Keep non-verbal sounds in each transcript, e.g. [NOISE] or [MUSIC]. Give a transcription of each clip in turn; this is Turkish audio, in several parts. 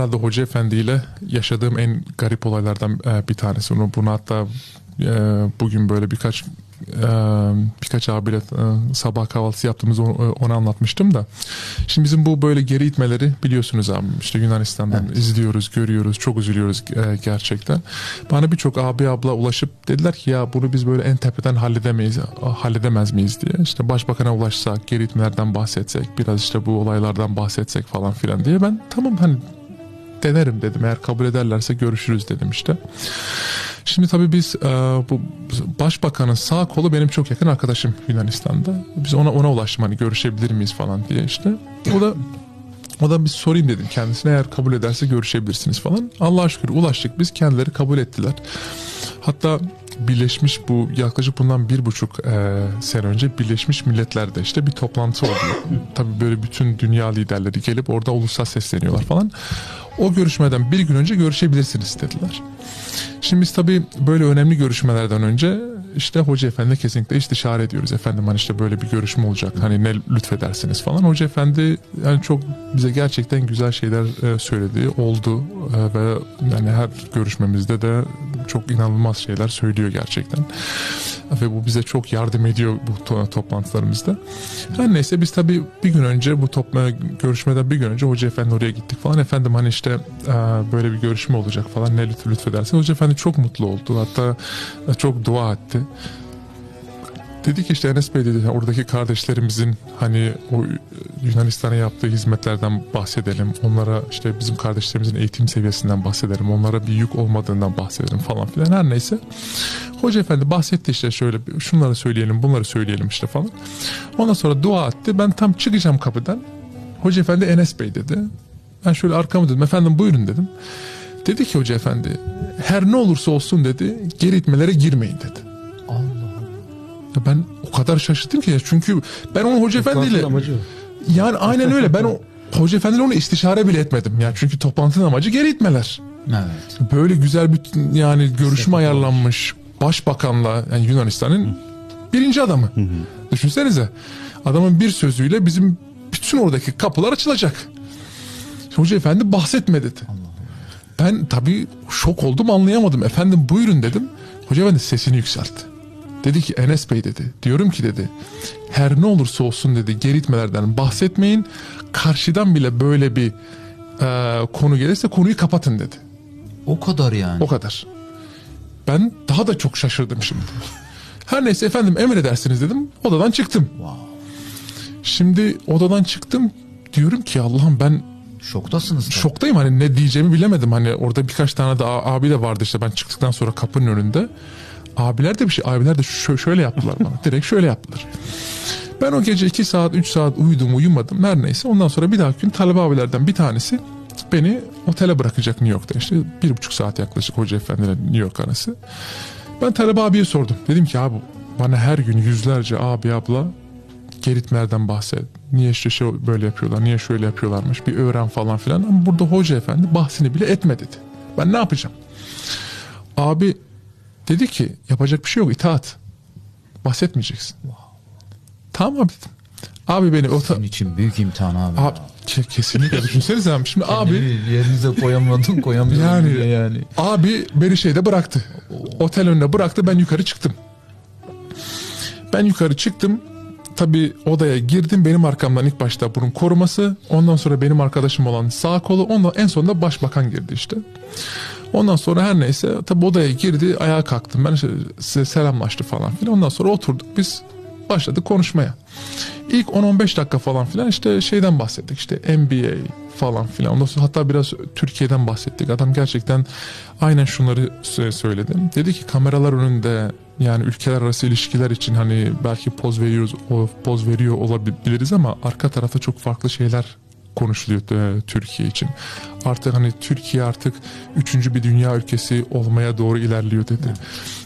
herhalde Hoca Efendi ile yaşadığım en garip olaylardan e, bir tanesi. Bunu, bunu hatta e, bugün böyle birkaç e, birkaç abiyle sabah kahvaltısı yaptığımızda onu, onu anlatmıştım da. Şimdi bizim bu böyle geri itmeleri biliyorsunuz abi işte Yunanistan'dan izliyoruz, görüyoruz, çok üzülüyoruz gerçekten. Bana birçok abi abla ulaşıp dediler ki ya bunu biz böyle en tepeden halledemeyiz, halledemez miyiz diye. İşte başbakana ulaşsak, geri itmelerden bahsetsek, biraz işte bu olaylardan bahsetsek falan filan diye ben tamam hani denerim dedim. Eğer kabul ederlerse görüşürüz dedim işte. Şimdi tabii biz e, bu başbakanın sağ kolu benim çok yakın arkadaşım Yunanistan'da. Biz ona ona ulaştım hani görüşebilir miyiz falan diye işte. O da o da bir sorayım dedim kendisine eğer kabul ederse görüşebilirsiniz falan. Allah'a şükür ulaştık biz kendileri kabul ettiler. Hatta Birleşmiş bu yaklaşık bundan bir buçuk e, sene önce Birleşmiş Milletler'de işte bir toplantı oluyor. [LAUGHS] Tabii böyle bütün dünya liderleri gelip orada ulusal sesleniyorlar falan. O görüşmeden bir gün önce görüşebilirsiniz dediler. Şimdi biz tabii böyle önemli görüşmelerden önce işte Hoca Efendi kesinlikle istişare ediyoruz. Efendim hani işte böyle bir görüşme olacak. Hani ne lütfedersiniz falan. Hoca Efendi yani çok bize gerçekten güzel şeyler e, söyledi. Oldu e, ve yani her görüşmemizde de çok inanılmaz şeyler söylüyor gerçekten. Ve bu bize çok yardım ediyor bu to- toplantılarımızda. Her neyse biz tabii bir gün önce bu topla görüşmeden bir gün önce Hoca Efendi oraya gittik falan. Efendim hani işte e, böyle bir görüşme olacak falan ne lütf lütfedersin. Hoca Efendi çok mutlu oldu. Hatta e, çok dua etti. Dedi ki işte Enes Bey dedi oradaki kardeşlerimizin hani o Yunanistan'a yaptığı hizmetlerden bahsedelim. Onlara işte bizim kardeşlerimizin eğitim seviyesinden bahsedelim. Onlara bir yük olmadığından bahsedelim falan filan. Her neyse. Hoca efendi bahsetti işte şöyle şunları söyleyelim bunları söyleyelim işte falan. Ondan sonra dua etti. Ben tam çıkacağım kapıdan. Hoca efendi Enes Bey dedi. Ben şöyle arkamı dedim. Efendim buyurun dedim. Dedi ki hoca efendi her ne olursa olsun dedi geri itmelere girmeyin dedi. Ya ben o kadar şaşırdım ki ya çünkü ben onu hoca efendiyle amacı o. yani aynen öyle ben o hoca efendiyle onu istişare bile etmedim yani çünkü toplantının amacı geri itmeler. Evet. Böyle güzel bir yani görüşme ayarlanmış başbakanla yani Yunanistan'ın birinci adamı. Düşünsenize adamın bir sözüyle bizim bütün oradaki kapılar açılacak. Hoca efendi bahsetme dedi. Ben tabii şok oldum anlayamadım. Efendim buyurun dedim. Hoca efendi sesini yükseltti. Dedi ki Enes Bey dedi. Diyorum ki dedi. Her ne olursa olsun dedi geri itmelerden bahsetmeyin. Karşıdan bile böyle bir e, konu gelirse konuyu kapatın dedi. O kadar yani. O kadar. Ben daha da çok şaşırdım şimdi. Her neyse efendim emredersiniz dedim. Odadan çıktım. Wow. Şimdi odadan çıktım. Diyorum ki Allah'ım ben Şoktasınız. tabii. şoktayım hani ne diyeceğimi bilemedim. Hani orada birkaç tane de abi de vardı işte ben çıktıktan sonra kapının önünde. Abiler de bir şey abiler de şö- şöyle yaptılar bana. [LAUGHS] Direkt şöyle yaptılar. Ben o gece 2 saat 3 saat uyudum uyumadım her neyse. Ondan sonra bir dahaki gün talebe abilerden bir tanesi beni otele bırakacak New York'ta işte bir buçuk saat yaklaşık Hoca Efendi ile New York arası. Ben talebe abiye sordum. Dedim ki abi bana her gün yüzlerce abi abla geritmelerden bahset. Niye işte şey böyle yapıyorlar, niye şöyle yapıyorlarmış bir öğren falan filan. Ama burada hoca efendi bahsini bile etme dedi. Ben ne yapacağım? Abi dedi ki yapacak bir şey yok itaat. Bahsetmeyeceksin. Tamam abi. Abi beni o Senin için büyük imtihan abi. Abi, ke- kesinlikle düşünsenize abi. Şimdi abi yerinize koyamadın koyamadın Yani- yani. Abi beni şeyde bıraktı. Otel önüne bıraktı ben yukarı çıktım. Ben yukarı çıktım. Tabii odaya girdim. Benim arkamdan ilk başta bunun koruması. Ondan sonra benim arkadaşım olan sağ kolu. Ondan en sonunda başbakan girdi işte. Ondan sonra her neyse tabii odaya girdi. Ayağa kalktım. Ben işte size selamlaştı falan filan. Ondan sonra oturduk biz. Başladık konuşmaya. İlk 10-15 dakika falan filan işte şeyden bahsettik. işte NBA falan filan. Ondan sonra hatta biraz Türkiye'den bahsettik. Adam gerçekten aynen şunları sö- söyledi. Dedi ki kameralar önünde yani ülkeler arası ilişkiler için hani belki poz veriyoruz, poz veriyor olabiliriz ama arka tarafta çok farklı şeyler konuşuluyor e, Türkiye için. Artık hani Türkiye artık üçüncü bir dünya ülkesi olmaya doğru ilerliyor dedi.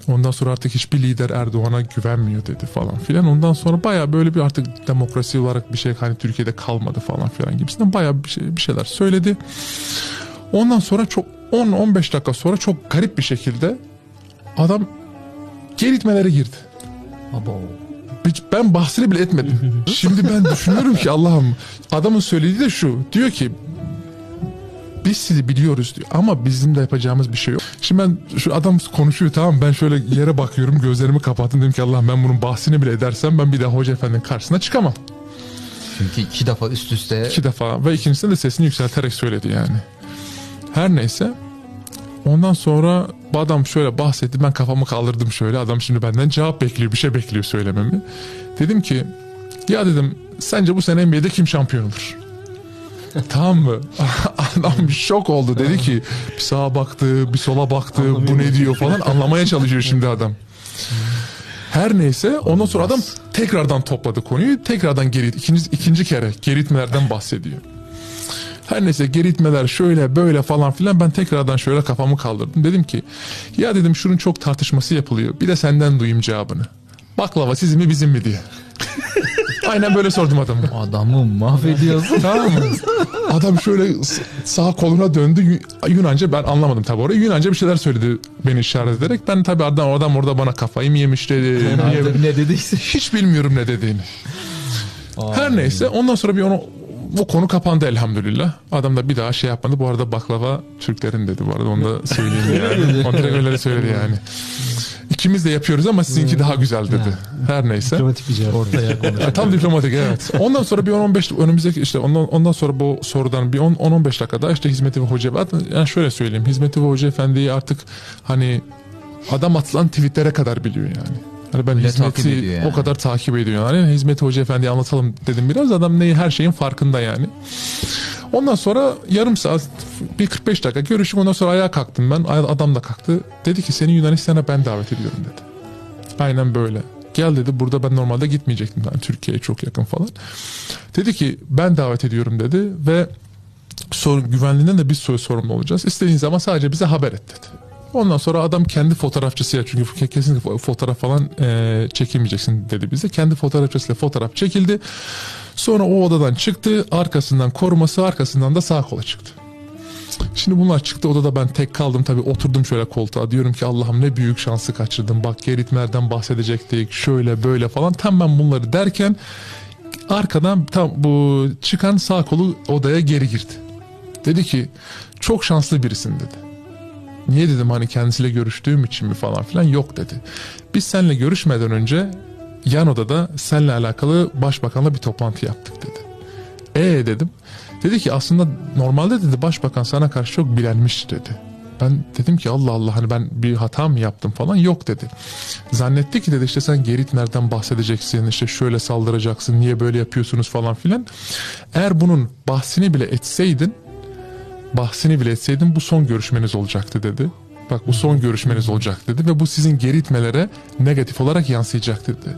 Ondan sonra artık hiçbir lider Erdoğan'a güvenmiyor dedi falan filan. Ondan sonra baya böyle bir artık demokrasi olarak bir şey hani Türkiye'de kalmadı falan filan gibisinden baya bir, şey, bir şeyler söyledi. Ondan sonra çok 10-15 dakika sonra çok garip bir şekilde adam geri itmelere girdi. Abo. Hiç ben bahsini bile etmedim. [LAUGHS] Şimdi ben düşünüyorum ki Allah'ım adamın söylediği de şu. Diyor ki biz sizi biliyoruz diyor ama bizim de yapacağımız bir şey yok. Şimdi ben şu adam konuşuyor tamam ben şöyle yere bakıyorum gözlerimi kapattım dedim ki Allah ben bunun bahsini bile edersem ben bir daha hoca efendinin karşısına çıkamam. Çünkü iki defa üst üste İki defa ve ikincisinde de sesini yükselterek söyledi yani. Her neyse ondan sonra bu adam şöyle bahsetti ben kafamı kaldırdım şöyle adam şimdi benden cevap bekliyor bir şey bekliyor söylememi. Dedim ki ya dedim sence bu sene NBA'de kim şampiyon olur? [LAUGHS] tamam mı? [LAUGHS] Adam şok oldu. Dedi ki bir sağa baktı, bir sola baktı, bu ne diyor falan anlamaya çalışıyor şimdi adam. Her neyse ondan sonra adam tekrardan topladı konuyu. Tekrardan geri ikinci, ikinci kere geritmelerden bahsediyor. Her neyse geritmeler şöyle böyle falan filan ben tekrardan şöyle kafamı kaldırdım. Dedim ki ya dedim şunun çok tartışması yapılıyor. Bir de senden duyayım cevabını. Baklava sizin mi bizim mi diye. [LAUGHS] Aynen böyle sordum adamı. adamı mahvediyorsun. [LAUGHS] Tamam mı? Adam şöyle sağ koluna döndü. Yu- Yunanca ben anlamadım tabii orayı. Yunanca bir şeyler söyledi beni işaret ederek. Ben tabii adam oradan orada bana kafayı mı yemiş dedi. niye- ne dediyse. Hiç bilmiyorum ne dediğini. Her neyse ondan sonra bir onu bu konu kapandı elhamdülillah. Adam da bir daha şey yapmadı. Bu arada baklava Türklerin dedi bu arada onu da söyleyeyim [LAUGHS] yani. Onu direkt öyle söyledi yani. İkimiz de yapıyoruz ama sizinki daha güzel dedi. Her neyse. Diplomatik bir cevap. Ortaya [LAUGHS] konuş. Ya, tam diplomatik evet. Ondan sonra bir 10-15 önümüzdeki işte ondan, ondan sonra bu sorudan bir 10-15 dakikada işte Hizmeti ve Hoca yani şöyle söyleyeyim Hizmeti ve Hoca Efendi'yi artık hani adam atılan tweetlere kadar biliyor yani. Hani ben Bile hizmeti takip ediyor yani. o kadar takip ediyor yani. Hizmeti Hoca Efendi'yi anlatalım dedim biraz. Adam neyi her şeyin farkında yani. Ondan sonra yarım saat bir 45 dakika görüşüm ondan sonra ayağa kalktım ben. Adam da kalktı. Dedi ki seni Yunanistan'a ben davet ediyorum dedi. Aynen böyle. Gel dedi burada ben normalde gitmeyecektim. Yani Türkiye'ye çok yakın falan. Dedi ki ben davet ediyorum dedi ve sorun, güvenliğinden de biz soru sorumlu olacağız. İstediğin zaman sadece bize haber et dedi. Ondan sonra adam kendi fotoğrafçısıyla çünkü ke- kesinlikle fo- fotoğraf falan e, çekilmeyeceksin dedi bize. Kendi fotoğrafçısıyla fotoğraf çekildi. Sonra o odadan çıktı. Arkasından koruması arkasından da sağ kola çıktı. Şimdi bunlar çıktı odada ben tek kaldım tabii oturdum şöyle koltuğa diyorum ki Allah'ım ne büyük şansı kaçırdım bak Geritmer'den bahsedecektik şöyle böyle falan tam ben bunları derken arkadan tam bu çıkan sağ kolu odaya geri girdi. Dedi ki çok şanslı birisin dedi. Niye dedim hani kendisiyle görüştüğüm için mi falan filan yok dedi. Biz seninle görüşmeden önce yan odada seninle alakalı başbakanla bir toplantı yaptık dedi. E dedim. Dedi ki aslında normalde dedi başbakan sana karşı çok bilenmiş dedi. Ben dedim ki Allah Allah hani ben bir hata mı yaptım falan yok dedi. Zannetti ki dedi işte sen Geritmer'den bahsedeceksin işte şöyle saldıracaksın niye böyle yapıyorsunuz falan filan. Eğer bunun bahsini bile etseydin bahsini bile etseydin bu son görüşmeniz olacaktı dedi. Bak bu son görüşmeniz olacak dedi ve bu sizin geri itmelere negatif olarak yansıyacak dedi.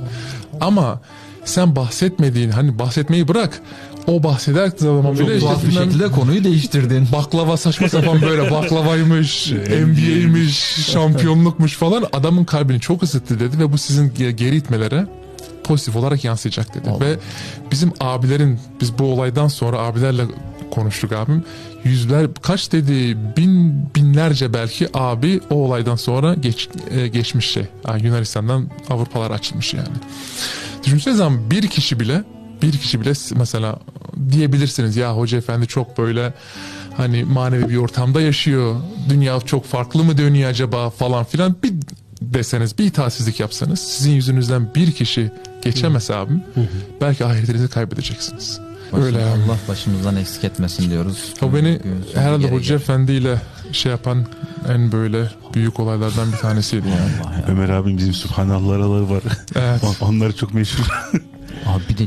Ama sen bahsetmediğin hani bahsetmeyi bırak o bahseder zaman bile işte bir şekilde konuyu değiştirdin. [LAUGHS] baklava saçma sapan böyle baklavaymış, NBA'ymiş, şampiyonlukmuş falan adamın kalbini çok ısıttı dedi ve bu sizin ge- geri itmelere pozitif olarak yansıyacak dedi. Allah. Ve bizim abilerin biz bu olaydan sonra abilerle konuştuk abim. Yüzler kaç dedi bin binlerce belki abi o olaydan sonra geç, e, geçmiş şey. Ha, Yunanistan'dan Avrupalar açılmış yani. Düşünsenize ama bir kişi bile bir kişi bile mesela diyebilirsiniz ya hoca efendi çok böyle hani manevi bir ortamda yaşıyor. Dünya çok farklı mı dönüyor acaba falan filan bir deseniz bir itaatsizlik yapsanız sizin yüzünüzden bir kişi geçemez abim belki ahiretinizi kaybedeceksiniz. Öyle yani. Allah başımızdan eksik etmesin diyoruz. O beni herhalde Hoca geri. Efendi ile şey yapan en böyle büyük olaylardan bir tanesiydi yani. Allah ya. Ömer abim bizim Subhanallah'ları var. Evet. [LAUGHS] On- Onları çok meşhur. [LAUGHS] Abi bir de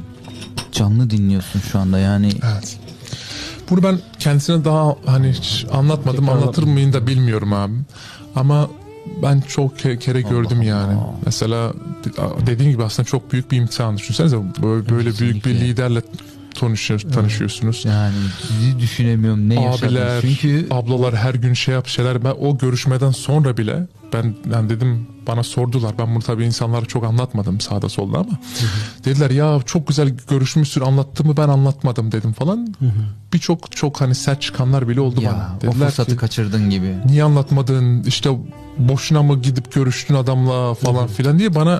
canlı dinliyorsun şu anda yani. Evet. Bunu ben kendisine daha hani hiç anlatmadım Tekrar anlatır mıyım da bilmiyorum abi. Ama ben çok ke- kere gördüm Allah yani. Allah. Mesela de- dediğim gibi aslında çok büyük bir imtihan. Düşünsenize böyle, böyle büyük bir liderle tanışıyor, tanışıyorsunuz. Yani sizi düşünemiyorum ne yaşadınız. Abiler, Çünkü ablalar her gün şey yap şeyler. Ben o görüşmeden sonra bile Ben yani dedim bana sordular. Ben bunu tabii insanlara çok anlatmadım sağda solda ama. Dediler ya çok güzel görüşmüşsün anlattığımı ben anlatmadım dedim falan. Birçok çok hani sert çıkanlar bile oldu Ya bana. o Dediler fırsatı ki kaçırdın gibi. niye anlatmadın işte boşuna mı gidip görüştün adamla falan filan diye bana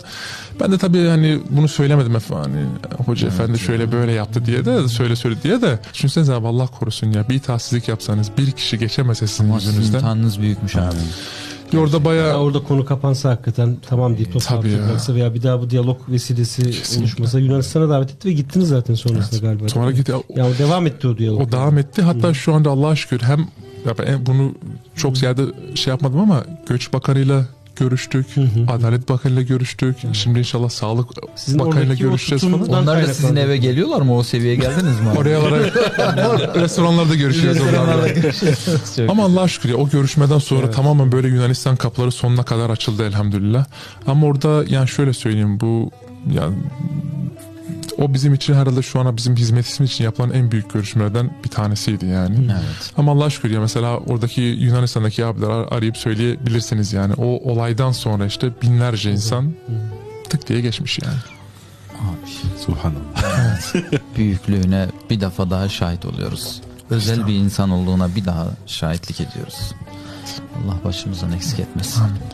ben de tabii hani bunu söylemedim efendim hani hoca efendi şöyle böyle yaptı diye de söyle söyle diye de düşünsenize abi Allah korusun ya bir itaatsizlik yapsanız bir kişi geçemese sizin Ama sizin yüzünüzden büyükmüş abi. Orada Ya bayağı orada konu kapansa hakikaten tamam deyip bıraksa veya bir daha bu diyalog vesilesi oluşmasa Yunanistan'a davet etti ve gittiniz zaten sonrasında galiba. sonra git Ya o devam etti o diyalog. o devam etti. Hatta şu anda Allah'a şükür hem ya ben bunu çok ziyade şey yapmadım ama Göç Bakanı'yla görüştük, Adalet Bakanı'yla görüştük. Şimdi inşallah Sağlık Sizin Bakanı'yla görüşeceğiz falan. Onlar da sizin eve geliyorlar mı? O seviyeye geldiniz mi? [LAUGHS] Oraya olarak [LAUGHS] restoranlarda görüşeceğiz onlarla. [LAUGHS] Ama Allah'a şükür ya o görüşmeden sonra tamamen böyle Yunanistan kapıları sonuna kadar açıldı elhamdülillah. Ama orada yani şöyle söyleyeyim bu yani o bizim için herhalde şu ana bizim hizmetimiz için yapılan en büyük görüşmelerden bir tanesiydi yani. Evet. Ama Allah'a şükür ya mesela oradaki Yunanistan'daki abiler ar- arayıp söyleyebilirsiniz yani. O olaydan sonra işte binlerce insan tık diye geçmiş yani. Abi, Subhanallah. [LAUGHS] büyüklüğüne bir defa daha şahit oluyoruz. Özel bir insan olduğuna bir daha şahitlik ediyoruz. Allah başımızdan eksik etmesin.